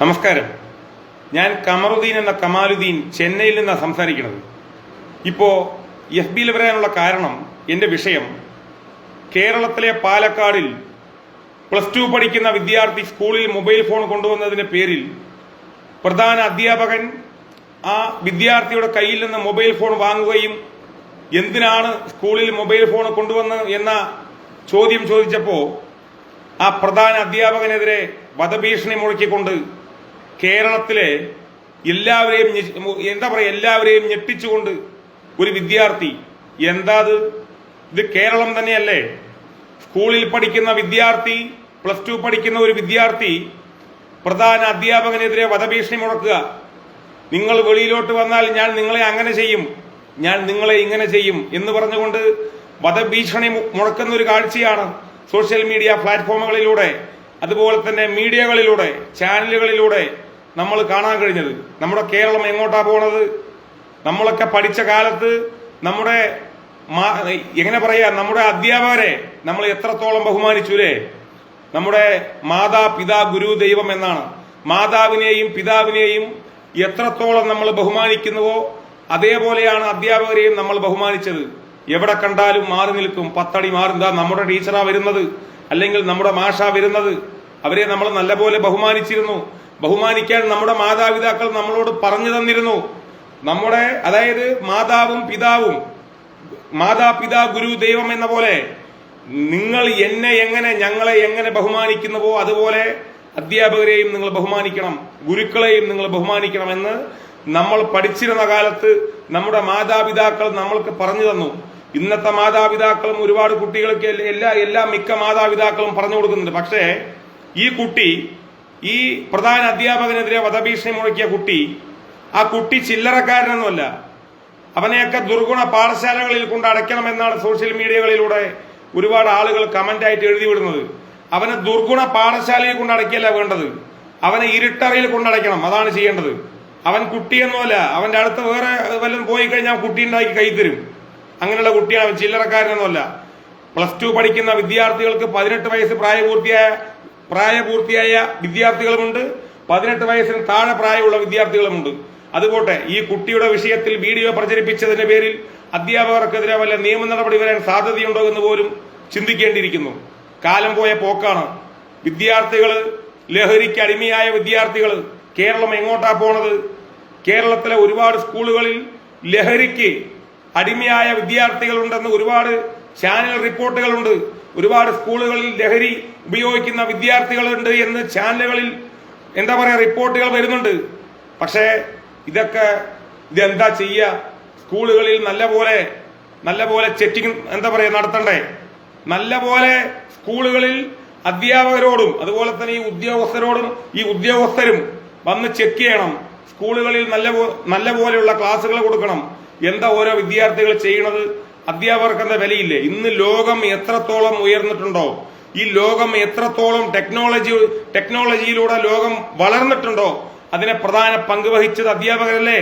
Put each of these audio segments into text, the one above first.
നമസ്കാരം. ഞാൻ കമറുദ്ദീൻ എന്ന കമാലുദ്ദീൻ ചെന്നൈയിൽ നിന്നാണ് സംസാരിക്കുന്നത്. ഇപ്പോൾ എഫ് ബിയിൽ വരാനുള്ള കാരണം എന്റെ വിഷയം കേരളത്തിലെ പാലക്കാടിൽ പ്ലസ് ടു പഠിക്കുന്ന വിദ്യാർത്ഥി സ്കൂളിൽ മൊബൈൽ ഫോൺ കൊണ്ടുവന്നതിന്റെ പേരിൽ പ്രധാന അധ്യാപകൻ ആ വിദ്യാർത്ഥിയുടെ കയ്യിൽ നിന്ന് മൊബൈൽ ഫോൺ വാങ്ങുകയും എന്തിനാണ് സ്കൂളിൽ മൊബൈൽ ഫോൺ കൊണ്ടുവന്ന് എന്ന ചോദ്യം ചോദിച്ചപ്പോൾ ആ പ്രധാന അധ്യാപകനെതിരെ വധഭീഷണി മുഴക്കിക്കൊണ്ട് കേരളത്തിലെ എല്ലാവരെയും എന്താ പറയുക എല്ലാവരെയും ഞെട്ടിച്ചുകൊണ്ട് ഒരു വിദ്യാർത്ഥി എന്താ അത്? ഇത് കേരളം തന്നെയല്ലേ? സ്കൂളിൽ പഠിക്കുന്ന വിദ്യാർത്ഥി പ്ലസ് ടു പഠിക്കുന്ന ഒരു വിദ്യാർത്ഥി പ്രധാന അധ്യാപകനെതിരെ വധഭീഷണി മുടക്കുക നിങ്ങൾ വെളിയിലോട്ട് വന്നാൽ ഞാൻ നിങ്ങളെ അങ്ങനെ ചെയ്യും ഞാൻ നിങ്ങളെ ഇങ്ങനെ ചെയ്യും എന്ന് പറഞ്ഞുകൊണ്ട് വധഭീഷണി മുടക്കുന്ന ഒരു കാഴ്ചയാണ് സോഷ്യൽ മീഡിയ പ്ലാറ്റ്ഫോമുകളിലൂടെ അതുപോലെ തന്നെ മീഡിയകളിലൂടെ ചാനലുകളിലൂടെ നമ്മൾ കാണാൻ കഴിഞ്ഞത്. നമ്മുടെ കേരളം എങ്ങോട്ടാ പോണത്? നമ്മളൊക്കെ പഠിച്ച കാലത്ത് നമ്മുടെ എങ്ങനെ പറയാ നമ്മുടെ അധ്യാപകരെ നമ്മൾ എത്രത്തോളം ബഹുമാനിച്ചു അല്ലേ നമ്മുടെ മാതാ പിതാ ഗുരു ദൈവം എന്നാണ്. മാതാവിനെയും പിതാവിനെയും എത്രത്തോളം നമ്മൾ ബഹുമാനിക്കുന്നുവോ അതേപോലെയാണ് അധ്യാപകരെയും നമ്മൾ ബഹുമാനിച്ചത്. എവിടെ കണ്ടാലും മാറി നിൽക്കും. പത്തടി മാറുന്ന നമ്മുടെ ടീച്ചറാ വരുന്നത്? അല്ലെങ്കിൽ നമ്മുടെ മാഷാ വരുന്നത്? അവരെ നമ്മൾ നല്ലപോലെ ബഹുമാനിച്ചിരുന്നു. ബഹുമാനിക്കാൻ നമ്മുടെ മാതാപിതാക്കൾ നമ്മളോട് പറഞ്ഞു തന്നിരുന്നു. നമ്മുടെ അതായത് മാതാവും പിതാവും മാതാപിതാ ഗുരു ദൈവം എന്ന പോലെ നിങ്ങൾ എന്നെ എങ്ങനെ ഞങ്ങളെ എങ്ങനെ ബഹുമാനിക്കുന്നുവോ അതുപോലെ അധ്യാപകരെയും നിങ്ങൾ ബഹുമാനിക്കണം ഗുരുക്കളെയും നിങ്ങൾ ബഹുമാനിക്കണം എന്ന് നമ്മൾ പഠിച്ചിരുന്ന കാലത്ത് നമ്മുടെ മാതാപിതാക്കൾ നമ്മൾക്ക് പറഞ്ഞു തന്നു. ഇന്നത്തെ മാതാപിതാക്കളും ഒരുപാട് കുട്ടികൾക്ക് എല്ലാ എല്ലാ മിക്ക മാതാപിതാക്കളും പറഞ്ഞു കൊടുക്കുന്നുണ്ട്. പക്ഷേ ഈ കുട്ടി ഈ പ്രധാന അധ്യാപകനെതിരെ വധഭീഷണി മുഴക്കിയ കുട്ടി ആ കുട്ടി ചില്ലറക്കാരനൊന്നുമല്ല. അവനെയൊക്കെ ദുർഗുണ പാഠശാലകളിൽ കൊണ്ട് അടയ്ക്കണമെന്നാണ് സോഷ്യൽ മീഡിയകളിലൂടെ ഒരുപാട് ആളുകൾ കമന്റ് ആയിട്ട് എഴുതി വിടുന്നത് അവനെ ദുർഗുണ പാഠശാലയിൽ കൊണ്ട് അടയ്ക്കല്ല വേണ്ടത്. അവനെ ഇരുട്ടറയിൽ കൊണ്ടടയ്ക്കണം അതാണ് ചെയ്യേണ്ടത്. അവൻ കുട്ടിയൊന്നുമല്ല അവന്റെ അടുത്ത് വേറെ വല്ലതും പോയി കഴിഞ്ഞാൽ കുട്ടി ഉണ്ടാക്കി കൈ അങ്ങനെയുള്ള കുട്ടിയാണ് അവൻ ചില്ലറക്കാരനൊന്നുമല്ല. പ്ലസ് ടു പഠിക്കുന്ന വിദ്യാർത്ഥികൾക്ക് പതിനെട്ട് വയസ്സ് പ്രായപൂർത്തിയായ പ്രായപൂർത്തിയായ വിദ്യാർത്ഥികളുമുണ്ട്. പതിനെട്ട് വയസ്സിന് താഴെ പ്രായമുള്ള വിദ്യാർത്ഥികളുമുണ്ട്. അതുപോട്ടെ ഈ കുട്ടിയുടെ വിഷയത്തിൽ വീഡിയോ പ്രചരിപ്പിച്ചതിന്റെ പേരിൽ അധ്യാപകർക്കെതിരെ വല്ല നിയമ നടപടി വരാൻ സാധ്യതയുണ്ടോ എന്ന് പോലും ചിന്തിക്കേണ്ടിയിരിക്കുന്നു. കാലം പോയ പോക്കാണ്. വിദ്യാർത്ഥികൾ ലഹരിക്ക് അടിമയായ വിദ്യാർത്ഥികൾ കേരളം എങ്ങോട്ടാ പോണത്? കേരളത്തിലെ ഒരുപാട് സ്കൂളുകളിൽ ലഹരിക്ക് അടിമയായ വിദ്യാർത്ഥികളുണ്ടെന്ന് ഒരുപാട് ചാനൽ റിപ്പോർട്ടുകളുണ്ട് ഒരുപാട് സ്കൂളുകളിൽ ലഹരി ഉപയോഗിക്കുന്ന വിദ്യാർത്ഥികളുണ്ട് എന്ന് ചാനലുകളിൽ എന്താ പറയാ റിപ്പോർട്ടുകൾ വരുന്നുണ്ട്. പക്ഷേ ഇതൊക്കെ ഇതെന്താ ചെയ്യുക സ്കൂളുകളിൽ നല്ല പോലെ നല്ല പോലെ ചെക്കിങ് എന്താ പറയാ നടത്തണ്ടേ? നല്ല പോലെ സ്കൂളുകളിൽ അധ്യാപകരോടും അതുപോലെ തന്നെ ഈ ഉദ്യോഗസ്ഥരോടും ഈ ഉദ്യോഗസ്ഥരും വന്ന് ചെക്ക് ചെയ്യണം. സ്കൂളുകളിൽ നല്ല നല്ല പോലെയുള്ള ക്ലാസ്സുകൾ കൊടുക്കണം. എന്താ ഓരോ വിദ്യാർത്ഥികൾ ചെയ്യണത് അധ്യാപകർക്ക് എന്താ വിലയില്ലേ? ഇന്ന് ലോകം എത്രത്തോളം ഉയർന്നിട്ടുണ്ടോ? ഈ ലോകം എത്രത്തോളം ടെക്നോളജി ടെക്നോളജിയിലൂടെ ലോകം വളർന്നിട്ടുണ്ടോ? അതിനെ പ്രധാന പങ്ക് വഹിച്ചത് അധ്യാപകരല്ലേ?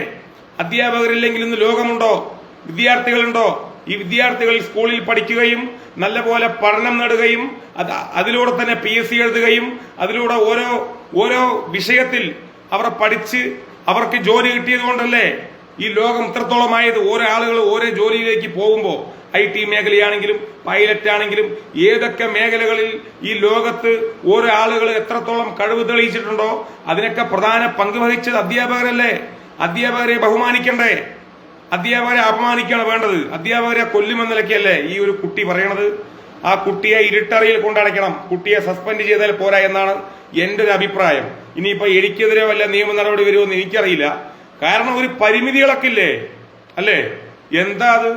അധ്യാപകരില്ലെങ്കിൽ ഇന്ന് ലോകമുണ്ടോ? വിദ്യാർത്ഥികളുണ്ടോ? ഈ വിദ്യാർത്ഥികൾ സ്കൂളിൽ പഠിക്കുകയും നല്ലപോലെ പഠനം നേടുകയും അത് അതിലൂടെ തന്നെ പി എസ് സി എഴുതുകയും അതിലൂടെ ഓരോ ഓരോ വിഷയത്തിൽ അവർ പഠിച്ച് അവർക്ക് ജോലി കിട്ടിയത് കൊണ്ടല്ലേ? ഈ ലോകം ഇത്രത്തോളമായത് ഓരോ ആളുകൾ ഓരോ ജോലിയിലേക്ക് പോകുമ്പോൾ ഐ ടി മേഖലയാണെങ്കിലും പൈലറ്റ് ആണെങ്കിലും ഏതൊക്കെ മേഖലകളിൽ ഈ ലോകത്ത് ഓരോ ആളുകൾ എത്രത്തോളം കഴിവ് തെളിയിച്ചിട്ടുണ്ടോ അതിനൊക്കെ പ്രധാന പങ്ക് വഹിച്ചത് അധ്യാപകരല്ലേ? അധ്യാപകരെ ബഹുമാനിക്കണ്ടേ? അധ്യാപകരെ അപമാനിക്കുകയാണ് വേണ്ടത്. അധ്യാപകരെ കൊല്ലുമെന്ന നിലയ്ക്കല്ലേ ഈ ഒരു കുട്ടി പറയണത്? ആ കുട്ടിയെ ഇരുട്ടറിയിൽ കൊണ്ടടയ്ക്കണം കുട്ടിയെ സസ്പെൻഡ് ചെയ്താൽ പോരാ എന്നാണ് എന്റെ ഒരു അഭിപ്രായം. ഇനിയിപ്പോ എനിക്കെതിരെ വല്ല നിയമ നടപടി വരുമെന്ന് എനിക്കറിയില്ല. കാരണം ഒരു പരിമിതികളൊക്കെ ഇല്ലേ അല്ലേ? എന്താ അത്?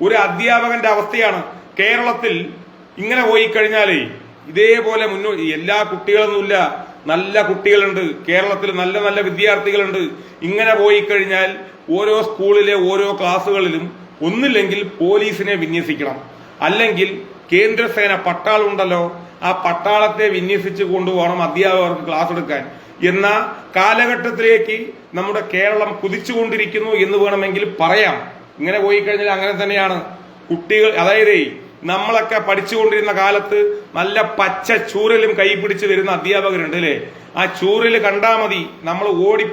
ഒരു അധ്യാപകന്റെ അവസ്ഥയാണ്. കേരളത്തിൽ ഇങ്ങനെ പോയി കഴിഞ്ഞാലേ ഇതേപോലെ മുന്നോട്ട് എല്ലാ കുട്ടികളൊന്നുമില്ല. നല്ല കുട്ടികളുണ്ട്. കേരളത്തിൽ നല്ല നല്ല വിദ്യാർത്ഥികളുണ്ട്. ഇങ്ങനെ പോയി കഴിഞ്ഞാൽ ഓരോ സ്കൂളിലെ ഓരോ ക്ലാസ്സുകളിലും ഒന്നില്ലെങ്കിൽ പോലീസിനെ വിന്യസിക്കണം. അല്ലെങ്കിൽ കേന്ദ്രസേന പട്ടാളുണ്ടല്ലോ ആ പട്ടാളത്തെ വിന്യസിച്ച് കൊണ്ടുപോകണം അധ്യാപകർക്ക് ക്ലാസ് എടുക്കാൻ എന്ന കാലഘട്ടത്തിലേക്ക് നമ്മുടെ കേരളം കുതിച്ചുകൊണ്ടിരിക്കുന്നു എന്ന് വേണമെങ്കിൽ പറയാം. ഇങ്ങനെ പോയി കഴിഞ്ഞാൽ അങ്ങനെ തന്നെയാണ്. കുട്ടികൾ അതായത് നമ്മളൊക്കെ പഠിച്ചുകൊണ്ടിരുന്ന കാലത്ത് നല്ല പച്ച ചൂരലും കൈ പിടിച്ച് വരുന്ന അധ്യാപകരുണ്ട് അല്ലേ? ആ ചൂരൽ കണ്ടാ മതി. നമ്മൾ ഓടി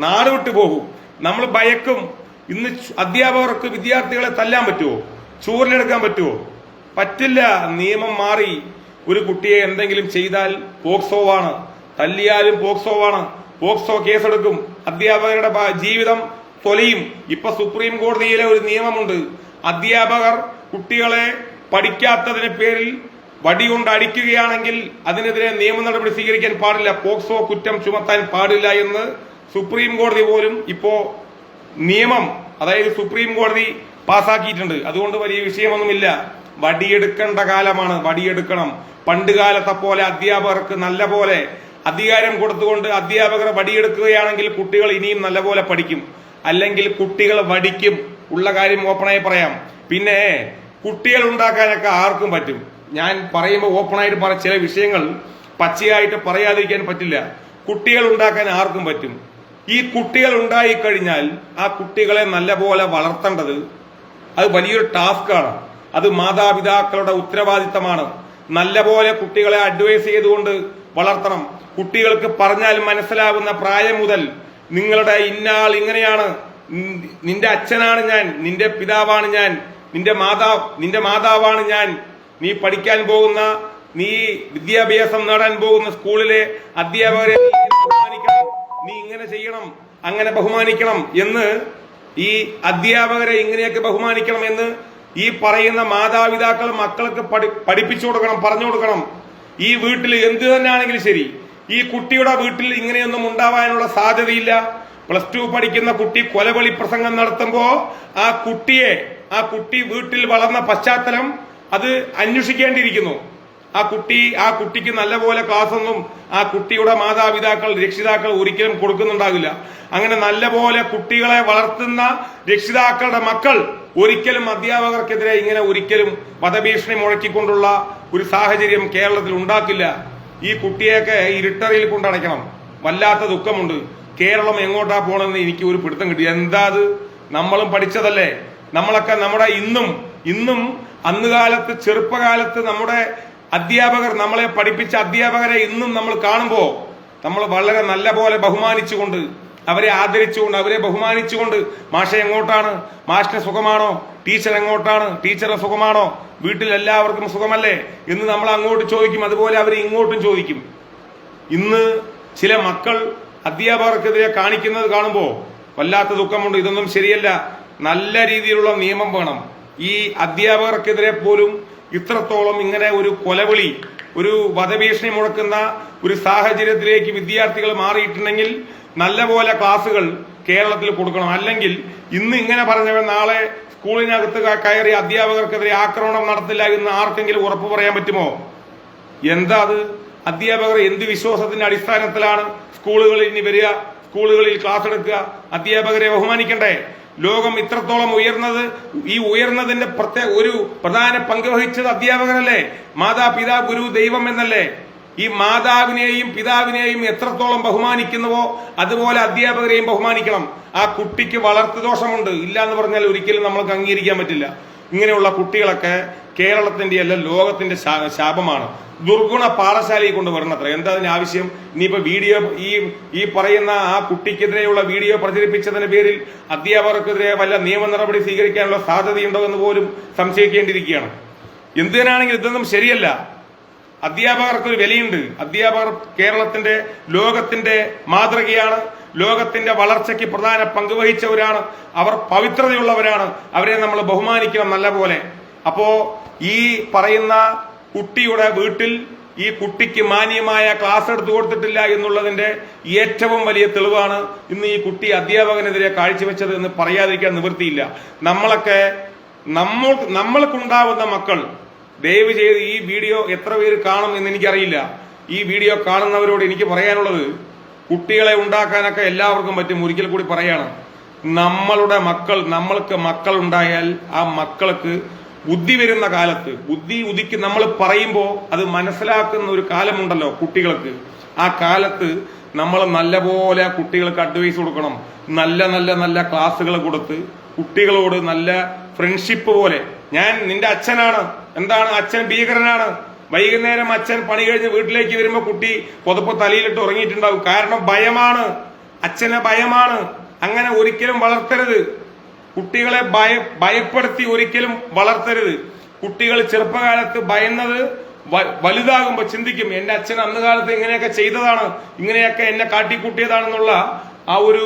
നാട് വിട്ടു പോകും. നമ്മൾ ഭയക്കും. ഇന്ന് അധ്യാപകർക്ക് വിദ്യാർത്ഥികളെ തല്ലാൻ പറ്റുമോ ചൂരലെടുക്കാൻ പറ്റുമോ പറ്റില്ല. നിയമം മാറി. ഒരു കുട്ടിയെ എന്തെങ്കിലും ചെയ്താൽ പോക്സോവാണ്. തല്ലിയാലും പോക്സോവാണ്. പോക്സോ കേസെടുക്കും. അധ്യാപകരുടെ ജീവിതം തൊലയും. ഇപ്പൊ സുപ്രീം കോടതിയിലെ ഒരു നിയമമുണ്ട്. അധ്യാപകർ കുട്ടികളെ പഠിക്കാത്തതിന് പേരിൽ വടി കൊണ്ട് അടിക്കുകയാണെങ്കിൽ അതിനെതിരെ നിയമ നടപടി സ്വീകരിക്കാൻ പാടില്ല. പോക്സോ കുറ്റം ചുമത്താൻ പാടില്ല എന്ന് സുപ്രീം കോടതി പോലും ഇപ്പോ നിയമം അതായത് സുപ്രീം കോടതി പാസാക്കിയിട്ടുണ്ട്. അതുകൊണ്ട് വലിയ വിഷയമൊന്നുമില്ല. വടിയെടുക്കേണ്ട കാലമാണ്. വടിയെടുക്കണം. പണ്ട് കാലത്തെ പോലെ അധ്യാപകർക്ക് നല്ല പോലെ അധികാരം കൊടുത്തുകൊണ്ട് അധ്യാപകർ വടിയെടുക്കുകയാണെങ്കിൽ കുട്ടികൾ ഇനിയും നല്ലപോലെ പഠിക്കും. അല്ലെങ്കിൽ കുട്ടികൾ വടിക്കും. ഉള്ള കാര്യം ഓപ്പണായി പറയാം. പിന്നെ കുട്ടികൾ ഉണ്ടാക്കാനൊക്കെ ആർക്കും പറ്റും. ഞാൻ പറയുമ്പോൾ ഓപ്പണായിട്ട് പറ ചില വിഷയങ്ങൾ പച്ചയായിട്ട് പറയാതിരിക്കാൻ പറ്റില്ല. കുട്ടികൾ ഉണ്ടാക്കാൻ ആർക്കും പറ്റും. ഈ കുട്ടികൾ ഉണ്ടായിക്കഴിഞ്ഞാൽ ആ കുട്ടികളെ നല്ലപോലെ വളർത്തേണ്ടത് അത് വലിയൊരു ടാസ്ക്കാണ്. അത് മാതാപിതാക്കളുടെ ഉത്തരവാദിത്തമാണ്. നല്ലപോലെ കുട്ടികളെ അഡ്വൈസ് ചെയ്തുകൊണ്ട് വളർത്തണം. കുട്ടികൾക്ക് പറഞ്ഞാൽ മനസ്സിലാവുന്ന പ്രായം മുതൽ നിങ്ങളുടെ ഇന്നാൾ ഇങ്ങനെയാണ്. നിന്റെ അച്ഛനാണ് ഞാൻ നിന്റെ പിതാവാണ് ഞാൻ നിന്റെ മാതാവ് നിന്റെ മാതാവാണ് ഞാൻ. നീ പഠിക്കാൻ പോകുന്ന നീ വിദ്യാഭ്യാസം നേടാൻ പോകുന്ന സ്കൂളിലെ അധ്യാപകരെ ബഹുമാനിക്കണം. നീ ഇങ്ങനെ ചെയ്യണം അങ്ങനെ ബഹുമാനിക്കണം എന്ന് ഈ അധ്യാപകരെ ഇങ്ങനെയൊക്കെ ബഹുമാനിക്കണം എന്ന് ഈ പറയുന്ന മാതാപിതാക്കൾ മക്കൾക്ക് പഠി പഠിപ്പിച്ചു കൊടുക്കണം പറഞ്ഞു കൊടുക്കണം. ഈ വീട്ടിൽ എന്ത് തന്നെയാണെങ്കിലും ശരി. ഈ കുട്ടിയുടെ വീട്ടിൽ ഇങ്ങനെയൊന്നും ഉണ്ടാവാനുള്ള സാധ്യതയില്ല. പ്ലസ് ടു പഠിക്കുന്ന കുട്ടി കൊലവിളി പ്രസംഗം നടത്തുമ്പോ ആ കുട്ടിയെ ആ കുട്ടി വീട്ടിൽ വളർന്ന പശ്ചാത്തലം അത് അന്വേഷിക്കേണ്ടിയിരിക്കുന്നു. ആ കുട്ടി ആ കുട്ടിക്ക് നല്ലപോലെ ക്ലാസ് ഒന്നും ആ കുട്ടിയുടെ മാതാപിതാക്കൾ രക്ഷിതാക്കൾ ഒരിക്കലും കൊടുക്കുന്നുണ്ടാകില്ല അങ്ങനെ നല്ലപോലെ കുട്ടികളെ വളർത്തുന്ന രക്ഷിതാക്കളുടെ മക്കൾ ഒരിക്കലും അധ്യാപകർക്കെതിരെ ഇങ്ങനെ ഒരിക്കലും വധഭീഷണി മുഴക്കിക്കൊണ്ടുള്ള ഒരു സാഹചര്യം കേരളത്തിൽ ഉണ്ടാക്കില്ല. ഈ കുട്ടിയൊക്കെ ഇരുട്ടറിയിൽ കൊണ്ടടയ്ക്കണം വല്ലാത്ത ദുഃഖമുണ്ട്. കേരളം എങ്ങോട്ടാ പോകണമെന്ന് എനിക്ക് ഒരു പിടുത്തം കിട്ടി. എന്താ അത്? നമ്മളും പഠിച്ചതല്ലേ? നമ്മളൊക്കെ നമ്മുടെ ഇന്നും ഇന്നും അന്ന് കാലത്ത് ചെറുപ്പകാലത്ത് നമ്മുടെ അധ്യാപകർ നമ്മളെ പഠിപ്പിച്ച അധ്യാപകരെ ഇന്നും നമ്മൾ കാണുമ്പോൾ നമ്മൾ വളരെ നല്ല പോലെ ബഹുമാനിച്ചുകൊണ്ട് അവരെ ആദരിച്ചുകൊണ്ട് അവരെ ബഹുമാനിച്ചുകൊണ്ട് മാഷ എങ്ങോട്ടാണ്? മാഷിന് സുഖമാണോ? ടീച്ചർ എങ്ങോട്ടാണ്? ടീച്ചറെ സുഖമാണോ? വീട്ടിൽ എല്ലാവർക്കും സുഖമല്ലേ? എന്ന് നമ്മൾ അങ്ങോട്ട് ചോദിക്കും. അതുപോലെ അവർ ഇങ്ങോട്ടും ചോദിക്കും. ഇന്ന് ചില മക്കൾ അധ്യാപകർക്കെതിരെ കാണിക്കുന്നത് കാണുമ്പോൾ വല്ലാത്ത ദുഃഖമുണ്ട്. ഇതൊന്നും ശരിയല്ല. നല്ല രീതിയിലുള്ള നിയമം വേണം. ഈ അധ്യാപകർക്കെതിരെ പോലും ഇത്രത്തോളം ഇങ്ങനെ ഒരു കൊലവിളി ഒരു വധഭീഷണി മുഴക്കുന്ന ഒരു സാഹചര്യത്തിലേക്ക് വിദ്യാർത്ഥികൾ മാറിയിട്ടുണ്ടെങ്കിൽ നല്ലപോലെ ക്ലാസുകൾ കേരളത്തിൽ കൊടുക്കണം. അല്ലെങ്കിൽ ഇന്ന് ഇങ്ങനെ പറഞ്ഞവൻ നാളെ സ്കൂളിനകത്ത് കയറി അധ്യാപകർക്കെതിരെ ആക്രമണം നടത്തില്ല എന്ന് ആർക്കെങ്കിലും ഉറപ്പ് പറയാൻ പറ്റുമോ? എന്താ അത്? അധ്യാപകർ എന്ത് വിശ്വാസത്തിന്റെ അടിസ്ഥാനത്തിലാണ് സ്കൂളുകളിൽ ഇനി വരിക സ്കൂളുകളിൽ ക്ലാസ് എടുക്കുക? അധ്യാപകരെ ബഹുമാനിക്കണ്ടേ? ലോകം ഇത്രത്തോളം ഉയർന്നത് ഈ ഉയർന്നതിന്റെ പ്രത്യേക ഒരു പ്രധാന പങ്ക് വഹിച്ചത് അധ്യാപകനല്ലേ? മാതാ പിതാ ഗുരു ദൈവം എന്നല്ലേ? ഈ മാതാവിനെയും പിതാവിനെയും എത്രത്തോളം ബഹുമാനിക്കുന്നുവോ അതുപോലെ അധ്യാപകരെയും ബഹുമാനിക്കണം. ആ കുട്ടിക്ക് വളർത്തു ദോഷമുണ്ട്. ഇല്ല എന്ന് പറഞ്ഞാൽ ഒരിക്കലും നമ്മൾക്ക് അംഗീകരിക്കാൻ പറ്റില്ല. ഇങ്ങനെയുള്ള കുട്ടികളൊക്കെ കേരളത്തിന്റെ അല്ല ലോകത്തിന്റെ ശാപമാണ്. ദുർഗുണ പാഠശാലയിൽ കൊണ്ട് അത്ര എന്താ അതിന് ആവശ്യം? ഇനിയിപ്പോ വീഡിയോ ഈ ഈ പറയുന്ന ആ കുട്ടിക്കെതിരെയുള്ള വീഡിയോ പ്രചരിപ്പിച്ചതിന്റെ പേരിൽ അധ്യാപകർക്കെതിരെ വല്ല നിയമ നടപടി സ്വീകരിക്കാനുള്ള സാധ്യതയുണ്ടോ എന്ന് പോലും സംശയിക്കേണ്ടിയിരിക്കുകയാണ്. എന്തിനാണെങ്കിലും ഇതൊന്നും ശരിയല്ല. അധ്യാപകർക്ക് ഒരു വിലയുണ്ട്. അധ്യാപകർ കേരളത്തിന്റെ ലോകത്തിന്റെ മാതൃകയാണ്. ലോകത്തിന്റെ വളർച്ചയ്ക്ക് പ്രധാന പങ്ക് വഹിച്ചവരാണ്. അവർ പവിത്രതയുള്ളവരാണ്. അവരെ നമ്മൾ ബഹുമാനിക്കണം നല്ല പോലെ. അപ്പോ ഈ പറയുന്ന കുട്ടിയുടെ വീട്ടിൽ ഈ കുട്ടിക്ക് മാന്യമായ ക്ലാസ് എടുത്തു കൊടുത്തിട്ടില്ല എന്നുള്ളതിന്റെ ഏറ്റവും വലിയ തെളിവാണ് ഇന്ന് ഈ കുട്ടി അധ്യാപകനെതിരെ കാഴ്ചവെച്ചത് എന്ന് പറയാതിരിക്കാൻ നിവൃത്തിയില്ല. നമ്മളൊക്കെ നമ്മൾ നമ്മൾക്കുണ്ടാവുന്ന മക്കൾ ദയവ് ചെയ്ത് ഈ വീഡിയോ എത്ര പേര് കാണും എന്ന് എനിക്കറിയില്ല. ഈ വീഡിയോ കാണുന്നവരോട് എനിക്ക് പറയാനുള്ളത് കുട്ടികളെ ഉണ്ടാക്കാനൊക്കെ എല്ലാവർക്കും പറ്റും ഒരിക്കൽ കൂടി പറയാണ്. നമ്മളുടെ മക്കൾ നമ്മൾക്ക് മക്കൾ ഉണ്ടായാൽ ആ മക്കൾക്ക് ബുദ്ധി വരുന്ന കാലത്ത് ബുദ്ധി ഉദിക്ക് നമ്മൾ പറയുമ്പോൾ അത് മനസ്സിലാക്കുന്ന ഒരു കാലമുണ്ടല്ലോ കുട്ടികൾക്ക്. ആ കാലത്ത് നമ്മൾ നല്ലപോലെ കുട്ടികൾക്ക് അഡ്വൈസ് കൊടുക്കണം. നല്ല നല്ല നല്ല ക്ലാസ്സുകൾ കൊടുത്ത് കുട്ടികളോട് നല്ല ഫ്രണ്ട്ഷിപ്പ് പോലെ. ഞാൻ നിന്റെ അച്ഛനാണ്. എന്താണ്? അച്ഛൻ ഭീകരനാണ്. വൈകുന്നേരം അച്ഛൻ പണി കഴിഞ്ഞ് വീട്ടിലേക്ക് വരുമ്പോ കുട്ടി പുതപ്പ് തലയിലിട്ട് ഉറങ്ങിയിട്ടുണ്ടാവും. കാരണം ഭയമാണ്. അച്ഛനെ ഭയമാണ്. അങ്ങനെ ഒരിക്കലും വളർത്തരുത്. കുട്ടികളെ ഭയ ഭയപ്പെടുത്തി ഒരിക്കലും വളർത്തരുത്. കുട്ടികൾ ചെറുപ്പകാലത്ത് ഭയന്നത് വലുതാകുമ്പോൾ ചിന്തിക്കും എന്റെ അച്ഛൻ അന്ന് കാലത്ത് ഇങ്ങനെയൊക്കെ ചെയ്തതാണ് ഇങ്ങനെയൊക്കെ എന്നെ കാട്ടിക്കൂട്ടിയതാണെന്നുള്ള ആ ഒരു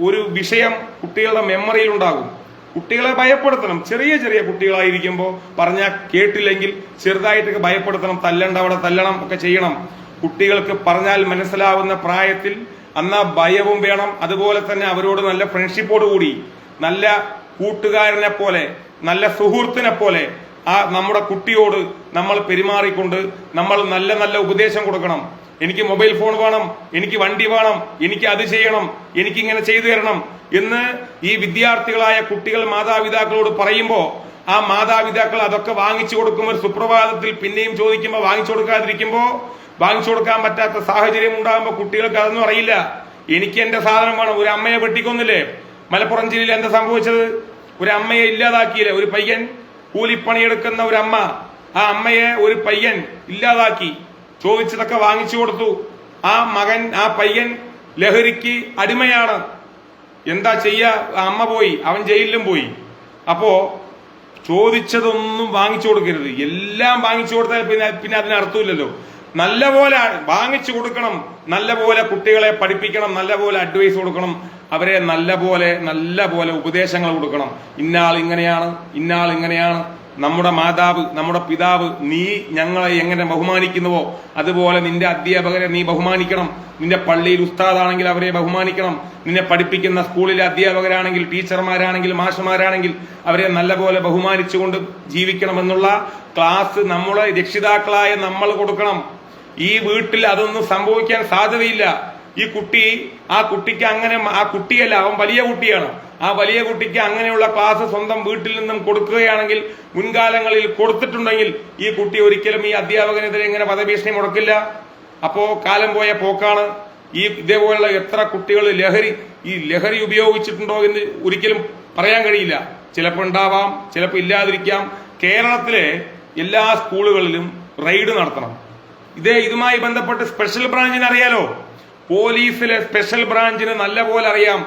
ഒരു വിഷയം കുട്ടികളുടെ മെമ്മറിയിൽ ഉണ്ടാകും. കുട്ടികളെ ഭയപ്പെടുത്തണം. ചെറിയ ചെറിയ കുട്ടികളായിരിക്കുമ്പോൾ പറഞ്ഞാൽ കേട്ടില്ലെങ്കിൽ ചെറുതായിട്ടൊക്കെ ഭയപ്പെടുത്തണം. തല്ലണ്ട അവിടെ തല്ലണം ഒക്കെ ചെയ്യണം. കുട്ടികൾക്ക് പറഞ്ഞാൽ മനസ്സിലാവുന്ന പ്രായത്തിൽ അന്നാ ഭയവും വേണം. അതുപോലെ തന്നെ അവരോട് നല്ല ഫ്രണ്ട്ഷിപ്പോട് കൂടി നല്ല കൂട്ടുകാരനെ പോലെ നല്ല സുഹൃത്തിനെ പോലെ ആ നമ്മുടെ കുട്ടിയോട് നമ്മൾ പെരുമാറിക്കൊണ്ട് നമ്മൾ നല്ല നല്ല ഉപദേശം കൊടുക്കണം. എനിക്ക് മൊബൈൽ ഫോൺ വേണം എനിക്ക് വണ്ടി വേണം എനിക്ക് അത് ചെയ്യണം എനിക്ക് ഇങ്ങനെ ചെയ്തു തരണം എന്ന് ഈ വിദ്യാർത്ഥികളായ കുട്ടികൾ മാതാപിതാക്കളോട് പറയുമ്പോൾ ആ മാതാപിതാക്കൾ അതൊക്കെ വാങ്ങിച്ചു കൊടുക്കുമ്പോൾ സുപ്രഭാതത്തിൽ പിന്നെയും ചോദിക്കുമ്പോൾ വാങ്ങിച്ചു കൊടുക്കാതിരിക്കുമ്പോൾ വാങ്ങിച്ചു കൊടുക്കാൻ പറ്റാത്ത സാഹചര്യം ഉണ്ടാകുമ്പോൾ കുട്ടികൾക്ക് അതൊന്നും അറിയില്ല. എനിക്ക് എന്റെ സാധനം വേണം ഒരു അമ്മയെ വെട്ടിക്കൊന്നില്ലേ? മലപ്പുറം ജില്ലയിൽ എന്താ സംഭവിച്ചത്? ഒരു അമ്മയെ ഇല്ലാതാക്കിയില്ലേ? ഒരു പയ്യൻ കൂലിപ്പണിയെടുക്കുന്ന ഒരു അമ്മ. ആ അമ്മയെ ഒരു പയ്യൻ ഇല്ലാതാക്കി. ചോദിച്ചതൊക്കെ വാങ്ങിച്ചു കൊടുത്തു. ആ മകൻ ആ പയ്യൻ ലഹരിക്ക് അടിമയാണ്. എന്താ ചെയ്യ? അമ്മ പോയി. അവൻ ജയിലിലും പോയി. അപ്പോ ചോദിച്ചതൊന്നും വാങ്ങിച്ചു കൊടുക്കരുത്. എല്ലാം വാങ്ങിച്ചു കൊടുത്താൽ പിന്നെ പിന്നെ അതിന് അർത്ഥമില്ലല്ലോ. നല്ല പോലെ വാങ്ങിച്ചു കൊടുക്കണം. നല്ല പോലെ കുട്ടികളെ പഠിപ്പിക്കണം. നല്ലപോലെ അഡ്വൈസ് കൊടുക്കണം. അവരെ നല്ല പോലെ നല്ല പോലെ ഉപദേശങ്ങൾ കൊടുക്കണം. ഇന്നാൾ ഇങ്ങനെയാണ് ഇന്നാൾ ഇങ്ങനെയാണ്. നമ്മുടെ മാതാവ് നമ്മുടെ പിതാവ് നീ ഞങ്ങളെ എങ്ങനെ ബഹുമാനിക്കുന്നുവോ അതുപോലെ നിന്റെ അധ്യാപകരെ നീ ബഹുമാനിക്കണം. നിന്റെ പള്ളിയിൽ ഉസ്താദാണെങ്കിൽ അവരെ ബഹുമാനിക്കണം. നിന്നെ പഠിപ്പിക്കുന്ന സ്കൂളിലെ അധ്യാപകരാണെങ്കിൽ ടീച്ചർമാരാണെങ്കിൽ മാഷമാരാണെങ്കിൽ അവരെ നല്ലപോലെ ബഹുമാനിച്ചുകൊണ്ട് ജീവിക്കണമെന്നുള്ള ക്ലാസ് നമ്മളെ രക്ഷിതാക്കളായ നമ്മൾ കൊടുക്കണം. ഈ വീട്ടിൽ അതൊന്നും സംഭവിക്കാൻ സാധ്യതയില്ല. ഈ കുട്ടി ആ കുട്ടിക്ക് അങ്ങനെ ആ കുട്ടിയല്ല അവൻ വലിയ കുട്ടിയാണ്. ആ വലിയ കുട്ടിക്ക് അങ്ങനെയുള്ള ക്ലാസ് സ്വന്തം വീട്ടിൽ നിന്നും കൊടുക്കുകയാണെങ്കിൽ മുൻകാലങ്ങളിൽ കൊടുത്തിട്ടുണ്ടെങ്കിൽ ഈ കുട്ടി ഒരിക്കലും ഈ അധ്യാപകനെതിരെ ഇങ്ങനെ വധഭീഷണി മുടക്കില്ല. അപ്പോ കാലം പോയ പോക്കാണ്. ഈ ഇതേപോലെയുള്ള എത്ര കുട്ടികൾ ലഹരി ഈ ലഹരി ഉപയോഗിച്ചിട്ടുണ്ടോ എന്ന് ഒരിക്കലും പറയാൻ കഴിയില്ല. ചിലപ്പോൾ ഉണ്ടാവാം ചിലപ്പോൾ ഇല്ലാതിരിക്കാം. കേരളത്തിലെ എല്ലാ സ്കൂളുകളിലും റെയ്ഡ് നടത്തണം. ഇതേ ഇതുമായി ബന്ധപ്പെട്ട് സ്പെഷ്യൽ ബ്രാഞ്ചിന് അറിയാലോ? പോലീസിലെ സ്പെഷ്യൽ ബ്രാഞ്ചിന് നല്ല പോലെ അറിയാം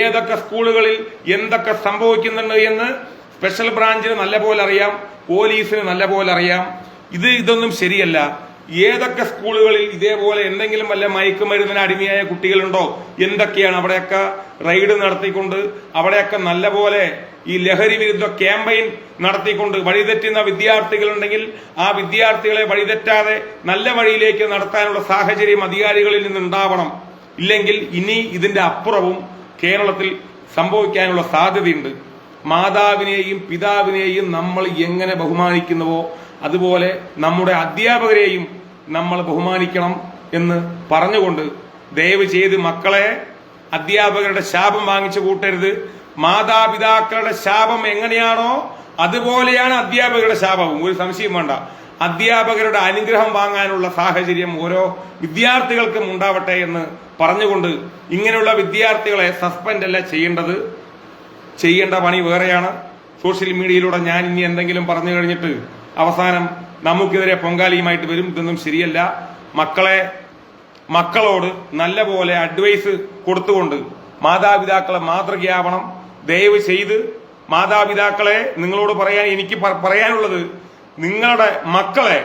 ഏതൊക്കെ സ്കൂളുകളിൽ എന്തൊക്കെ സംഭവിക്കുന്നുണ്ട് എന്ന് സ്പെഷ്യൽ ബ്രാഞ്ചിന് നല്ല പോലെ അറിയാം പോലീസിന് നല്ല പോലെ അറിയാം. ഇത് ഇതൊന്നും ശരിയല്ല. ഏതൊക്കെ സ്കൂളുകളിൽ ഇതേപോലെ എന്തെങ്കിലും വല്ല മയക്കുമരുന്നിന് അടിമയായ കുട്ടികളുണ്ടോ? എന്തൊക്കെയാണ് അവിടെയൊക്കെ റെയ്ഡ് നടത്തിക്കൊണ്ട് അവിടെയൊക്കെ നല്ലപോലെ ഈ ലഹരി വിരുദ്ധ ക്യാമ്പയിൻ നടത്തിക്കൊണ്ട് വഴിതെറ്റുന്ന വിദ്യാർത്ഥികളുണ്ടെങ്കിൽ ആ വിദ്യാർത്ഥികളെ വഴിതെറ്റാതെ നല്ല വഴിയിലേക്ക് നടത്താനുള്ള സാഹചര്യം അധികാരികളിൽ നിന്നുണ്ടാവണം. ഇല്ലെങ്കിൽ ഇനി ഇതിന്റെ അപ്പുറവും കേരളത്തിൽ സംഭവിക്കാനുള്ള സാധ്യതയുണ്ട്. മാതാവിനെയും പിതാവിനെയും നമ്മൾ എങ്ങനെ ബഹുമാനിക്കുന്നുവോ അതുപോലെ നമ്മുടെ അധ്യാപകരെയും നമ്മൾ ബഹുമാനിക്കണം എന്ന് പറഞ്ഞുകൊണ്ട് ദയവ് ചെയ്ത് മക്കളെ അധ്യാപകരുടെ ശാപം വാങ്ങിച്ചു കൂട്ടരുത്. മാതാപിതാക്കളുടെ ശാപം എങ്ങനെയാണോ അതുപോലെയാണ് അധ്യാപകരുടെ ശാപവും. ഒരു സംശയം വേണ്ട. അധ്യാപകരുടെ അനുഗ്രഹം വാങ്ങാനുള്ള സാഹചര്യം ഓരോ വിദ്യാർത്ഥികൾക്കും ഉണ്ടാവട്ടെ എന്ന് പറഞ്ഞുകൊണ്ട് ഇങ്ങനെയുള്ള വിദ്യാർത്ഥികളെ സസ്പെൻഡ് അല്ല ചെയ്യേണ്ടത്. ചെയ്യേണ്ട പണി വേറെയാണ്. സോഷ്യൽ മീഡിയയിലൂടെ ഞാൻ ഇനി എന്തെങ്കിലും പറഞ്ഞു കഴിഞ്ഞിട്ട് അവസാനം നമുക്കെതിരെ പൊങ്കാലിയുമായിട്ട് വരും. ഇതൊന്നും ശരിയല്ല. മക്കളെ മക്കളോട് നല്ലപോലെ അഡ്വൈസ് കൊടുത്തുകൊണ്ട് മാതാപിതാക്കളെ മാതൃകയാവണം. ദയവ് ചെയ്ത് മാതാപിതാക്കളെ നിങ്ങളോട് പറയാൻ എനിക്ക് പറയാനുള്ളത് നിങ്ങളുടെ മക്കളെ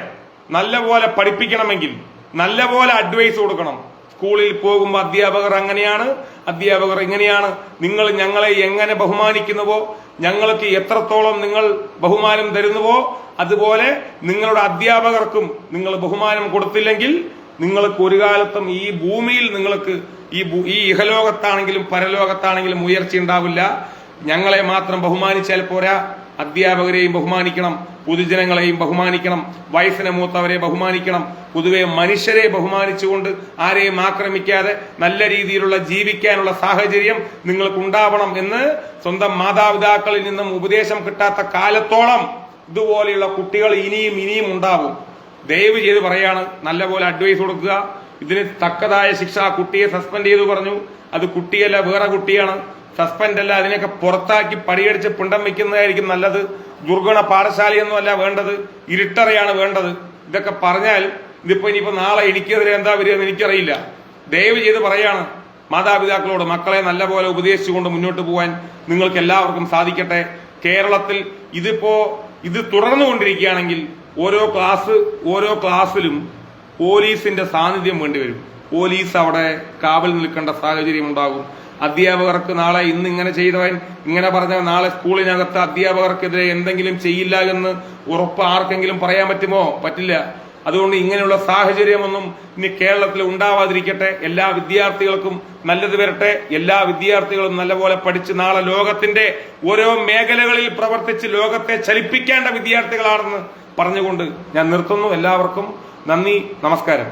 നല്ലപോലെ പഠിപ്പിക്കണമെങ്കിൽ നല്ലപോലെ അഡ്വൈസ് കൊടുക്കണം. സ്കൂളിൽ പോകുമ്പോൾ അധ്യാപകർ അങ്ങനെയാണ് അധ്യാപകർ ഇങ്ങനെയാണ്. നിങ്ങൾ ഞങ്ങളെ എങ്ങനെ ബഹുമാനിക്കുന്നുവോ ഞങ്ങൾക്ക് എത്രത്തോളം നിങ്ങൾ ബഹുമാനം തരുന്നുവോ അതുപോലെ നിങ്ങളുടെ അധ്യാപകർക്കും നിങ്ങൾ ബഹുമാനം കൊടുത്തില്ലെങ്കിൽ നിങ്ങൾക്ക് ഒരു കാലത്തും ഈ ഭൂമിയിൽ നിങ്ങൾക്ക് ഈ ഈ ഇഹലോകത്താണെങ്കിലും പരലോകത്താണെങ്കിലും ഉയർച്ച ഉണ്ടാവില്ല. ഞങ്ങളെ മാത്രം ബഹുമാനിച്ചാൽ പോരാ. അധ്യാപകരെയും ബഹുമാനിക്കണം. പൊതുജനങ്ങളെയും ബഹുമാനിക്കണം. വയസ്സിന് മൂത്തവരെ ബഹുമാനിക്കണം. പൊതുവെ മനുഷ്യരെ ബഹുമാനിച്ചുകൊണ്ട് ആരെയും ആക്രമിക്കാതെ നല്ല രീതിയിലുള്ള ജീവിക്കാനുള്ള സാഹചര്യം നിങ്ങൾക്കുണ്ടാവണം എന്ന് സ്വന്തം മാതാപിതാക്കളിൽ നിന്നും ഉപദേശം കിട്ടാത്ത കാലത്തോളം ഇതുപോലെയുള്ള കുട്ടികൾ ഇനിയും ഇനിയും ഉണ്ടാവും. ദയവ് ചെയ്ത് പറയാണ് നല്ലപോലെ അഡ്വൈസ് കൊടുക്കുക. ഇതിന് തക്കതായ ശിക്ഷ ആ കുട്ടിയെ സസ്പെൻഡ് ചെയ്തു പറഞ്ഞു. അത് കുട്ടിയല്ല വേറെ കുട്ടിയാണ്. സസ്പെൻഡ് അല്ല അതിനെയൊക്കെ പുറത്താക്കി പടിയടിച്ച് പിണ്ടം വെക്കുന്നതായിരിക്കും നല്ലത്. ദുർഗുണ പാഠശാലയൊന്നും അല്ല വേണ്ടത്. ഇരുട്ടറയാണ് വേണ്ടത്. ഇതൊക്കെ പറഞ്ഞാൽ ഇതിപ്പോ ഇനിയിപ്പോ നാളെ എനിക്കെതിരെ എന്താ വരിക എന്ന് എനിക്കറിയില്ല. ദയവ് ചെയ്ത് പറയാണ് മാതാപിതാക്കളോട് മക്കളെ നല്ലപോലെ ഉപദേശിച്ചുകൊണ്ട് മുന്നോട്ട് പോകാൻ നിങ്ങൾക്ക് എല്ലാവർക്കും സാധിക്കട്ടെ. കേരളത്തിൽ ഇതിപ്പോ ഇത് തുടർന്നുകൊണ്ടിരിക്കുകയാണെങ്കിൽ ഓരോ ക്ലാസ് ഓരോ ക്ലാസ്സിലും പോലീസിന്റെ സാന്നിധ്യം വേണ്ടിവരും പോലീസ് അവിടെ കാവൽ നിൽക്കേണ്ട സാഹചര്യം ഉണ്ടാകും. അധ്യാപകർക്ക് നാളെ ഇന്ന് ഇങ്ങനെ ചെയ്തവൻ ഇങ്ങനെ പറഞ്ഞവൻ നാളെ സ്കൂളിനകത്ത് അധ്യാപകർക്കെതിരെ എന്തെങ്കിലും ചെയ്യില്ല എന്ന് ഉറപ്പ് ആർക്കെങ്കിലും പറയാൻ പറ്റുമോ? പറ്റില്ല. അതുകൊണ്ട് ഇങ്ങനെയുള്ള സാഹചര്യമൊന്നും ഇനി കേരളത്തിൽ ഉണ്ടാവാതിരിക്കട്ടെ. എല്ലാ വിദ്യാർത്ഥികൾക്കും നല്ലത് വരട്ടെ. എല്ലാ വിദ്യാർത്ഥികളും നല്ലപോലെ പഠിച്ച് നാളെ ലോകത്തിന്റെ ഓരോ മേഖലകളിൽ പ്രവർത്തിച്ച് ലോകത്തെ ചലിപ്പിക്കേണ്ട വിദ്യാർത്ഥികളാണെന്ന് പറഞ്ഞുകൊണ്ട് ഞാൻ നിർത്തുന്നു. എല്ലാവർക്കും നന്ദി നമസ്കാരം.